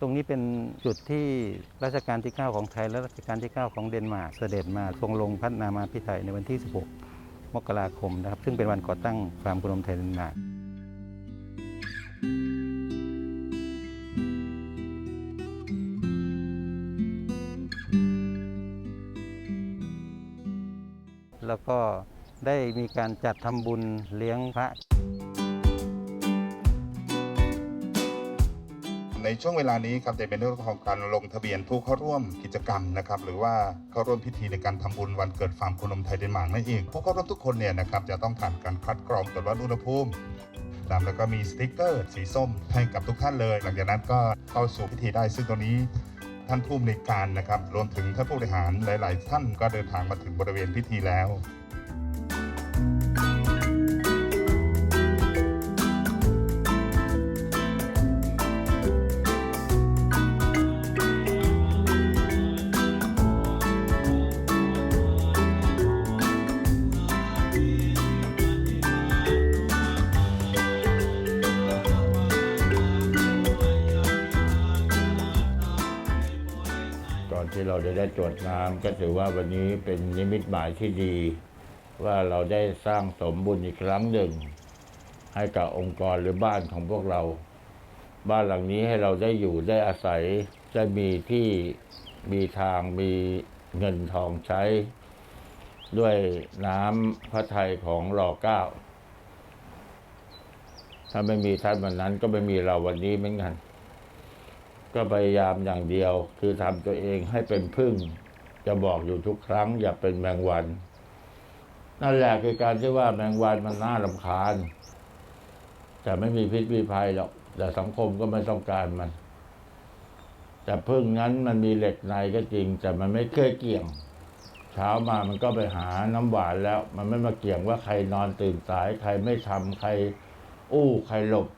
ตรงนี้เป็นจุดที่รัชกาลที่ 9 ของไทย และรัชกาลที่ 9 ของเดนมาร์กเสด็จมาทรงลงพระนามาพิไทยในวันที่ 16 มกราคมนะครับ ซึ่งเป็นวันก่อตั้งฟาร์มโคนมไทยเดนมาร์กแล้วก็ได้มีการจัดทำบุญเลี้ยงพระ ในช่วงเวลานี้ครับจะเป็นเรื่องของการลงทะเบียนผู้เข้าร่วมกิจกรรมนะครับหรือว่าเข้าร่วมพิธีในการทำบุญวันเกิดฟาร์มโคนมไทยเดนมาร์กนั่นเองผู้เข้าร่วมทุกคนเนี่ยนะครับจะต้องผ่านการคัดกรองตรวจวัดอุณหภูมิตามแล้วก็มีสติ๊กเกอร์สีส้มให้กับทุกท่านเลย หลังจากนั้นก็เข้าสู่พิธีได้ซึ่งตรงนี้ท่านผู้อำนวยการนะครับรวมถึงท่านผู้บริหารหลาย ๆ ท่านก็เดินทางมาถึงบริเวณพิธีแล้ว อนที่เราจะได้ตรวจน้ำก็ถือว่าวันนี้เป็นนิมิตหมายที่ดี ว่าเราได้สร้างสมบุญอีกครั้งหนึ่ง ให้กับองค์กรหรือบ้านของพวกเรา บ้านหลังนี้ให้เราได้อยู่ได้อาศัยได้มีที่มีทางมีเงินทองใช้ ด้วยน้ำพระทัยของรอเก้าถ้าไม่มีท่านวันนั้นก็ไม่มีเราวันนี้เหมือนกัน ก็พยายามอย่างเดียว คือทำตัวเองให้เป็นพึ่ง จะบอกอยู่ทุกครั้ง อย่าเป็นแมงวัน นั่นแหละคือการที่ว่าแมงวันมันน่าลำคาญ แต่ไม่มีพิษมีภัยหรอก แต่สังคมก็ไม่ต้องการมัน แต่พึ่งนั้นมันมีเหล็กในก็จริง แต่มันไม่เคยเกี่ยง เช้ามามันก็ไปหาน้ำหวานแล้ว มันไม่มาเกี่ยงว่าใครนอนตื่นสาย ใครไม่ทำใครอู้ใครหลบ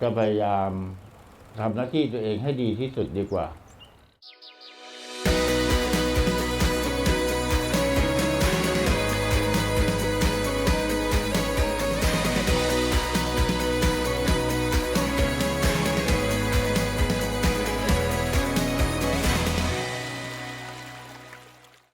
ก็พยายาม ทำหน้าที่ตัวเองให้ดีที่สุดดีกว่า